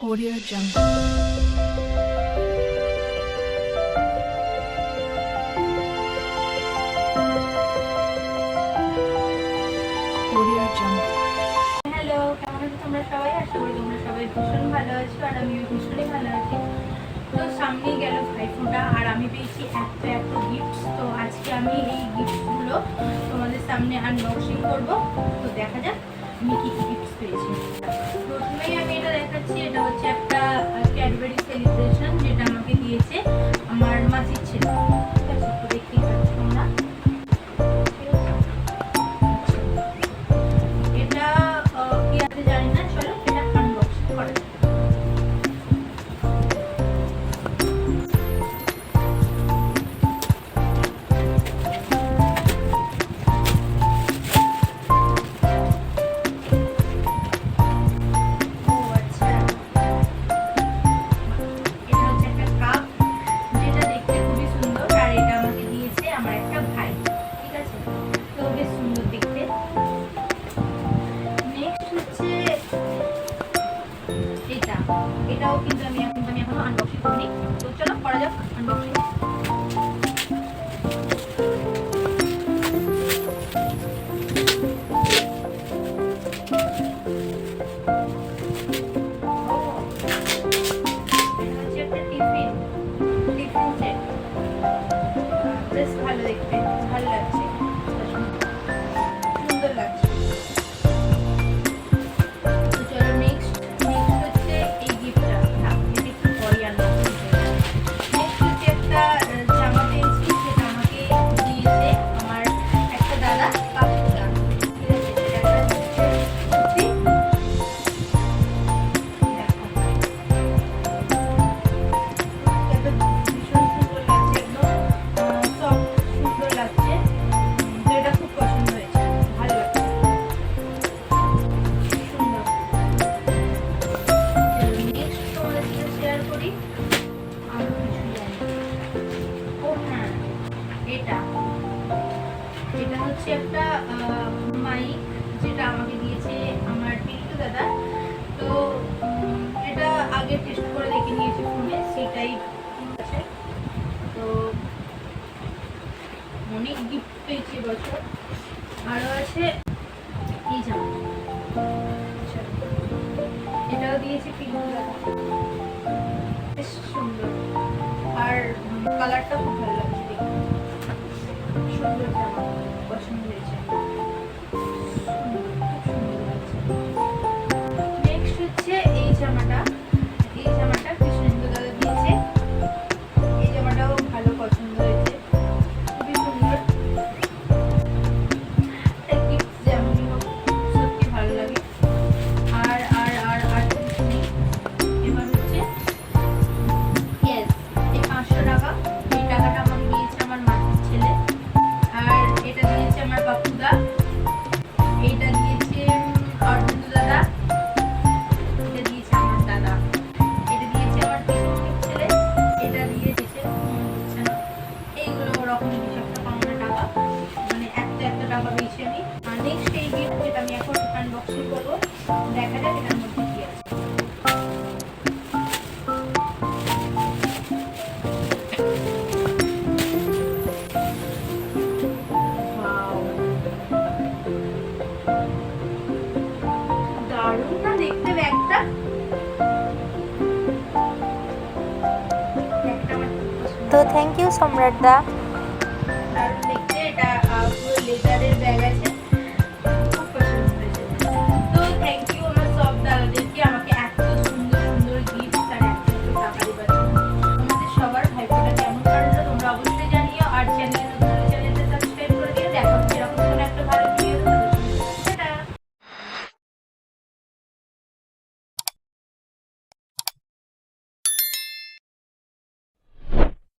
Audio Jungle. সবাই? আশা করি তোমরা সবাই ভীষণ ভালো আছো আর আমিও ভীষণই ভালো আছি। তো সামনেই গেল ভাইফোঁটা আর আমি পেয়েছি এত এত গিফটস তো আজকে আমি এই গিফটগুলো তোমাদের সামনে আনবক্সিং করব। তো তো চলো করা যাক আনবক্সিং পাশে একটা মাইক যেটা আমাকে দিয়েছে আমার পিল্টু দাদা। তো এটা আগে টেস্ট করে দেখে নিয়েছি ফোনে সেটাই আছে তো অনেক গিফট পেয়েছি এবছর আরও আছে, এই জামা আচ্ছা, এটাও দিয়েছে পিঙ্ক দাদা। বেশ সুন্দর। আর কালারটা খুব ভালো লাগছে সুন্দর জামা। তো থ্যাংক ইউ সম্রাটদা